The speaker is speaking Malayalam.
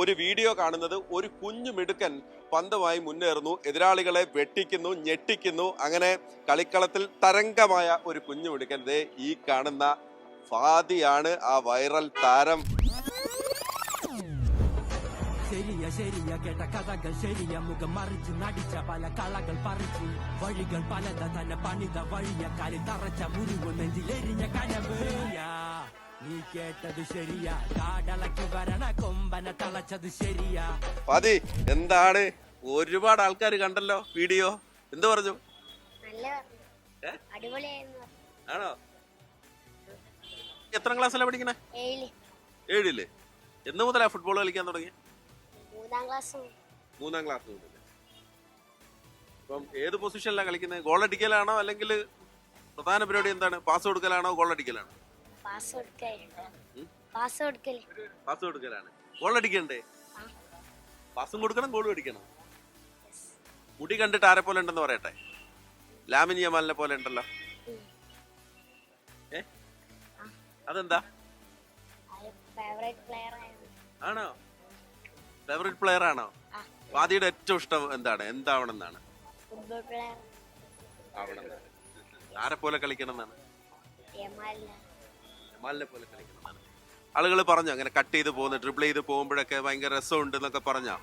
ഒരു വീഡിയോ കാണുന്നത് ഒരു കുഞ്ഞു മിടുക്കൻ പന്തുമായി മുന്നേറുന്നു. എതിരാളികളെ വെട്ടിക്കുന്നു ഞെട്ടിക്കുന്നു. അങ്ങനെ കളിക്കളത്തിൽ തരംഗമായ ഒരു കുഞ്ഞു മിടുക്കൻ ദേ ഈ കാണുന്ന ഫാദിയാണ് ആ വൈറൽ താരം. ശരിയ ശരിയ കേട്ട കഥകൾ ശരിയ. മുഖം മറിച്ച് നടിച്ച പല കളകൾ പറിച്ച്. വഴികൾ പലത തന്നെ പണിത വഴിയ. കാലി തറച്ച മുറിവ് നെഞ്ചിലെരിഞ്ഞ ശരിയാ, നീ കേട്ടത് ശരിയാ. കാടളക്ക് വരണ കൊമ്പന തളച്ചത് ശരിയാ. ഫാദി എന്താണ്? ഒരുപാട് ആൾക്കാർ കണ്ടല്ലോ വീഡിയോ. എന്ത് പറഞ്ഞു? ഏ? ആണോ? എത്ര ക്ലാസ്സിലാ പഠിക്കണേ? ഏഴിൽ. എന്ന് മുതലാ ഫുട്ബോൾ കളിക്കാൻ തുടങ്ങി മൂന്നാം ക്ലാസ് മൂന്നാം ക്ലാസ് മുതൽ ഇപ്പം ഏത് പൊസിഷനിലാണ് കളിക്കുന്നത് ഗോൾ അടിക്കലാണോ അല്ലെങ്കിൽ പ്രധാന പരിപാടി എന്താണ്? പാസ് കൊടുക്കലാണോ ഗോൾ അടിക്കലാണോ? പാസ് കൊടുക്കൽ പാസ് കൊടുക്കൽ പാസ് കൊടുക്കലാണ് ഗോൾ അടിക്കണ്ടേ. പാസും കൊടുക്കണം ഗോളും അടിക്കണം. മുടി കണ്ടിട്ട് ആരെ പോലെ ഉണ്ടെന്ന് പറയട്ടെ? ലാമിനി അമാലിനെ പോലെ ഉണ്ടല്ലോ. ഏ? അതെന്താ? ആണോ? ഫേവറേറ്റ് പ്ലെയർ ആണോ? വാദിയുടെ ഏറ്റവും ഇഷ്ടം എന്താണ്? എന്താവണമെന്നാണ്? ഫുട്ബോൾ പ്ലെയർ ആവണം. ആരെ പോലെ കളിക്കണം എന്നാണ്? യമാലിന് പോലെ കളിക്കണം. ആളുകൾ പറഞ്ഞു അങ്ങനെ കട്ട് ചെയ്ത് പോകുന്ന ട്രിപ്പിൾ ചെയ്ത് പോകുമ്പോഴൊക്കെ ഭയങ്കര രസമുണ്ട് എന്നൊക്കെ പറഞ്ഞു.